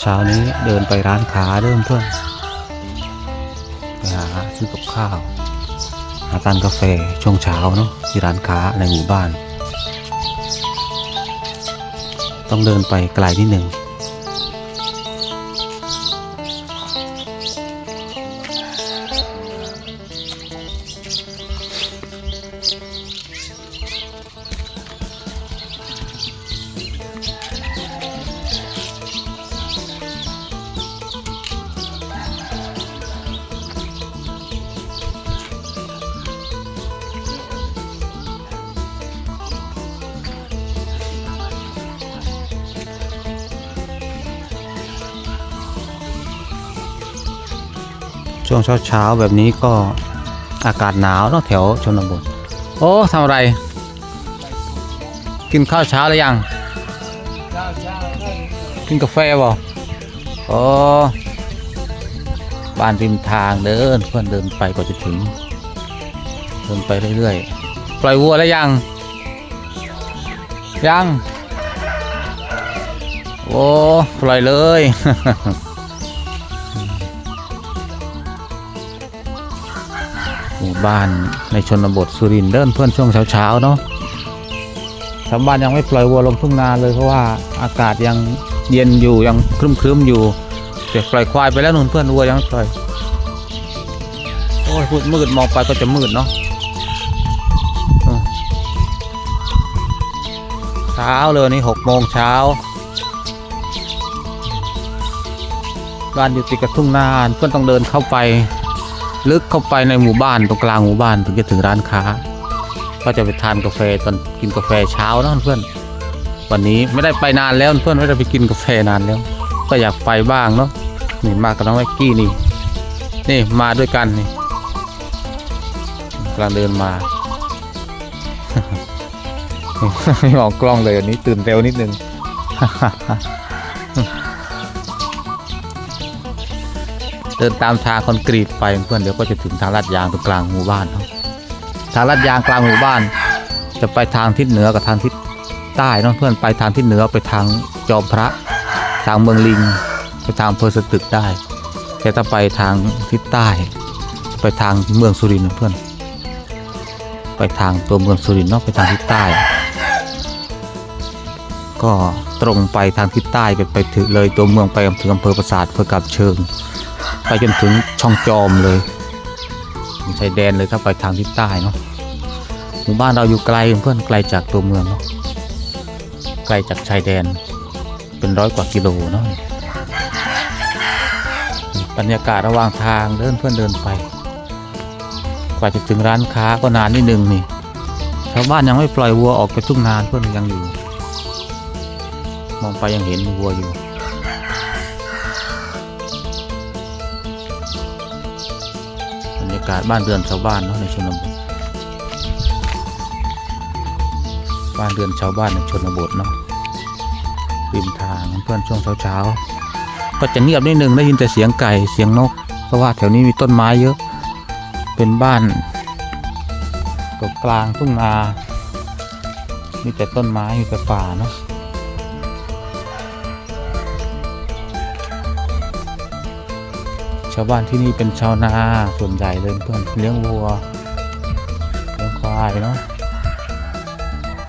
เช้านี้เดินไปร้านค้าเริ่มเพื่อนไปหาซื้อกับข้าว หาทานกาแฟช่วงเช้าเนาะที่ร้านค้าในหมู่บ้าน ต้องเดินไปไกลนิดหนึ่ง ช่วงเช้าๆแบบนี้ก็อากาศหนาวเนาะแถวชนบทโอ้ทำอะไร กินข้าวเช้าหรือยัง กินกาแฟบ่โอ้บ้านริมทางเดินเพื่อนเดินไปก็จะถึง เดินไปเรื่อยๆ ปล่อยวัวแล้วยัง ยัง โอ้ ปล่อยเลย บ้านในชนบทสุรินเดินเพื่อนช่วงเช้าๆเนาะชาวบ้านยังไม่ปล่อยวัวลงทุ่งนาเลยเพราะว่าอากาศยังเย็นอยู่ยังครึมๆอยู่แต่ปล่อยควายไปแล้วนุ่นเพื่อนวัวยังไม่ปล่อยโอ้ยมืดมืดมองไปก็จะมืดเนาะเช้าเลยนนี้หกโมงเช้าบ้านอยู่ติดกับทุ่งนาเพื่อนต้องเดินเข้าไป ลึกเข้าไปในหมู่บ้านตรงกลางหมู่บ้านถึงจะถึงร้านค้า ก็จะไปทานกาแฟตอนกินกาแฟเช้านะเพื่อนวันนี้ไม่ได้ไปนานแล้วเพื่อนไม่ได้ไปกินกาแฟนานแล้วก็อยากไปบ้างเนาะนี่มากับน้องแม็กกี้นี่ นี่มาด้วยกันนี่กำลังเดินมาไม่ออกกล้องเลยวันนี้ตื่นเร็วนิดนึง เดินตามทางคอนกรีตไปเพื่อนเดี๋ยวก็จะถึงทางลาดยางตรงกลางหมู่บ้านเนาะทางลาดยางกลางหมู่บ้าน จะไปทางทิศเหนือกับทางทิศใต้เนาะเพื่อนไปทางทิศเหนือไปทางจอมพระ ทางเมืองลิงไปทางอำเภอสตึกได้ แต่ถ้าไปทางทิศใต้ ไปทางเมืองสุรินทร์เพื่อน ไปทางตัวเมืองสุรินทร์เนาะไปทางทิศใต้ ก็ตรงไปทางทิศใต้ไปไปถึงเลยตัวเมืองไปถึงอำเภอปราสาทอำเภอกาบเชิง ไปจนถึงช่องจอมเลยชายแดนเลยถ้าไปทางทิศใต้เนาะหมู่บ้านเราอยู่ไกลเพื่อนไกลจากตัวเมืองเนาะไกลจากชายแดนเป็นร้อยกว่ากิโลเนาะบรรยากาศระหว่างทางเดินเพื่อนเดินไป กว่าจะถึงร้านค้าก็นานนิดนึงนี่ชาวบ้านยังไม่ปล่อยวัวออกไปทุ่งนานเพื่อนยังอยู่ มองไปยังเห็นวัวอยู่ากาศบ้านเรือนชาวบ้านเนาะในชนบท บ้านเรือนชาวบ้านในชนบทเนาะริมทางเพื่อนช่วงเช้าๆก็จะเงียบนิดนึงได้ยินแต่เสียงไก่เสียงนก เพราะว่าแถวนี้มีต้นไม้เยอะ เป็นบ้านตรงกลางทุ่งนา มีแต่ต้นไม้มีแต่ป่าเนาะ ชาวบ้านที่นี่เป็นชาวนาส่วนใหญ่เลยเพื่อนเลี้ยงวัวเลี้ยงควายเนาะ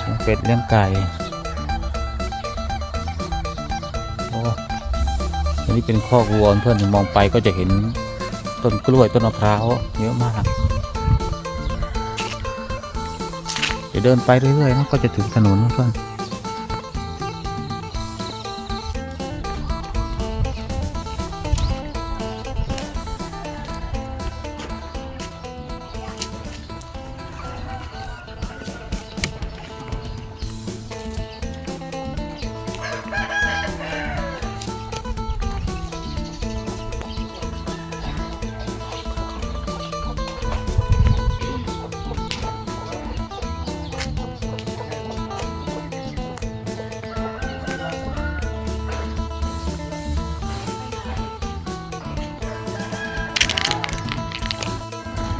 เลี้ยงเป็ดเลี้ยงไก่โอ้อันนี้เป็นคอกวัวเพื่อนมองไปก็จะเห็นต้นกล้วยต้นมะพร้าวเยอะมากเดี๋ยวเดินไปเรื่อยๆนะก็จะถึงถนนเพื่อน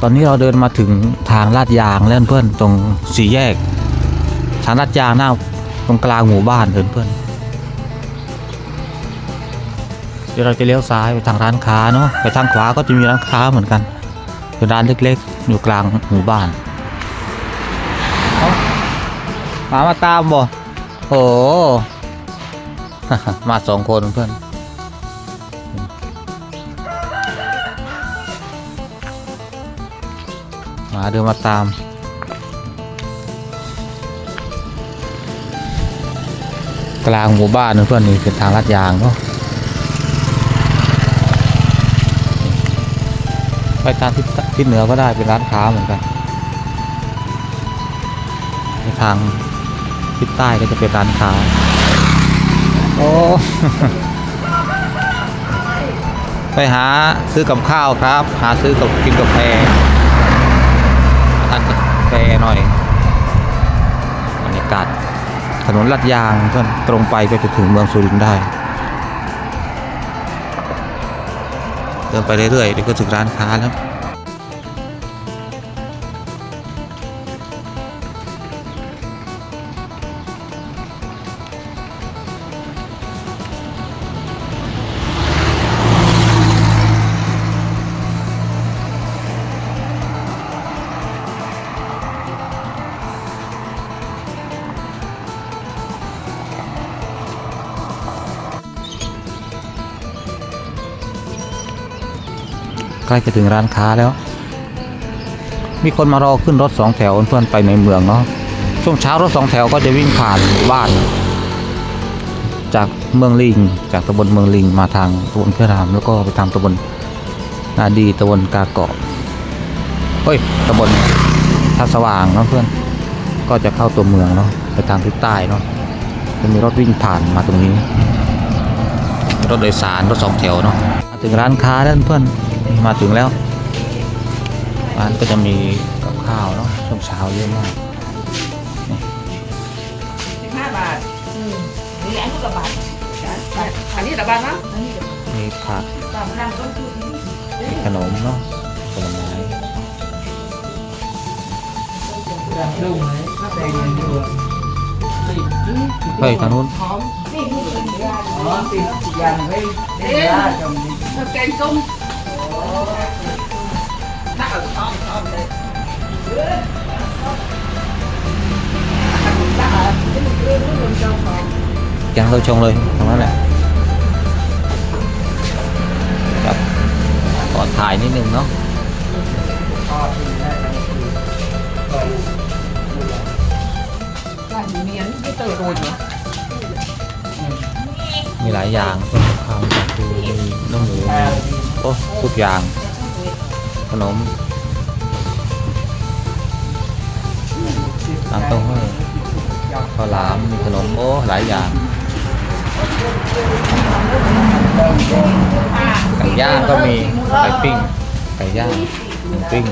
ตอนนี้เราเดินมาถึงทางลาดยางแล้วเพื่อนตรงสี่แยก ทางลัดยางหน้าตรงกลางหมู่บ้านเพื่อนเพื่อนเดี๋ยวเราจะเลี้ยวซ้ายไปทางร้านค้าเนาะไปทางขวาก็จะมีร้านค้าเหมือนกันเป็นร้านเล็กๆ อยู่กลางหมู่บ้านหมามาตามบ่โอ้มาสองคนเพื่อน มาเดินมาตาม กลางหมู่บ้านเพื่อนนี่เป็นทางลาดยางเนาะไปทางทิศทิศเหนือก็ได้เป็นร้านค้าเหมือนกันไปทางทิศใต้ก็จะเป็นร้านค้า โอ้ไปหาซื้อกับข้าวครับ หาซื้อกับกินกาแฟ กาแหน่อยบรรยากาศถนนลาดยางเพื่อนตรงไปก็จะถึงเมืองสุรินทร์ได้ เดินไปเรื่อยๆเดี๋ยวก็ถึงร้านค้าแล้ว ล้จะถึงร้านค้าแล้ว มีคนมารอขึ้นรถสองแถวเพื่อนไปในเมืองเนาะช่วงเช้ารถสองแถวก็จะวิ่งผ่านบ้าน จากเมืองลิง จากตำบลเมืองลิงมาทางตำบลเพื่อรามแล้วก็ไปทางตำบลนาดีตำบลกาเกาะเฮ้ยตำบลท่าสว่างเนาะเพื่อนก็จะเข้าตัวเมืองเนาะไปทางทิศใต้เนาะจะมีรถวิ่งผ่านมาตรงนี้ รถโดยสารรถสองแถวเนาะมาถึงร้านค้าแล้วเพื่อน มาถึงแล้ว ร้านก็จะมีกับข้าวเนาะช่วงเช้าเยอะมากสิบห้าบาทอืมนี่อันนี้กับบาทอันนี้ละบาทนะอันนี้มีผักตามร้านต้นทุนมีขนมเนาะผลไม้แบบดุงเลยถ้าแดงเงินอยู่เฮ้ยทางนู้นหอมนี่นี่ ยังเราชงเลยตรงนั้นแหละครับขอถ่ายนิดนึงเนาะการเมียนที่ติร์โดนเนาะมีหลายอย่างเป็นข้าวมีปูมีน้ำหมูโอ้ทุกอย่าง ขนมน้ำเต้าหู้ข้าวหลามมีขนมโอ้หลายอย่าง ไก่ย่างก็มีไก่ปิ้งไก่ย่างหมูปิ้ง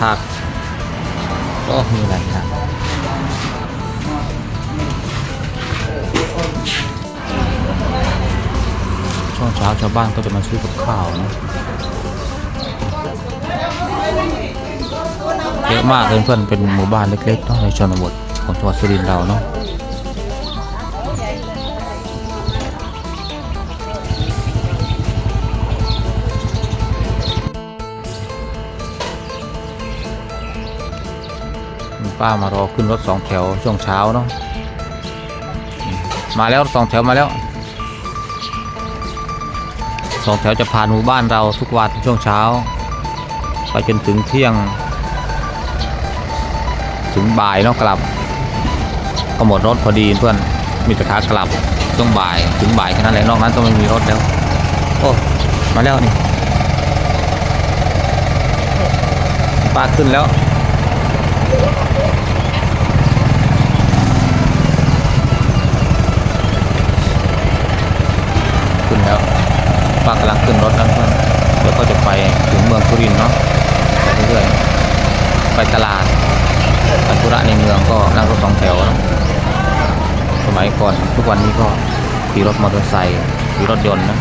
ผักก็มีหลายอย่างช่วงเช้าชาวบ้านก็จะมาซื้อกับข้าวนะ เยอะมากเลยเพื่อนเป็นหมู่บ้านเล็กๆเนาะในชนบทของจังหวัดสุรินทร์เราเนาะป้ามารอขึ้นรถสองแถวช่วงเช้าเนาะมาแล้วสองแถวมาแล้วสองแถวจะผ่านหมู่บ้านเราทุกวันช่วงเช้า ไปจนถึงเที่ยง ถึงบ่ายเนาะกลับ ก็หมดรถพอดีเพื่อนมีแต่ขากลับช่วงบ่ายถึงบ่ายแค่นั้นแหละนอกนั้นก็ไม่มีรถแล้ว โอ้มาแล้วนี่ป้าขึ้นแล้วขึ้นแล้วป้ากำลังขึ้นรถแล้วเพื่อนเดี๋ยวก็จะไปถึงเมืองสุรินทร์เนาะ เรื่อยๆไปตลาดไปธุระในเมืองก็นั่งรถสองแถวนะสมัยก่อนทุกวันนี้ก็ขี่รถมอเตอร์ไซค์ขี่รถยนต์นะ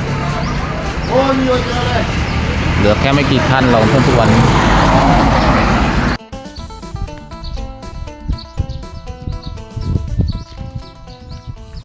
เหลือแค่ไม่กี่คันหรอกเพิ่มทุกวันนี้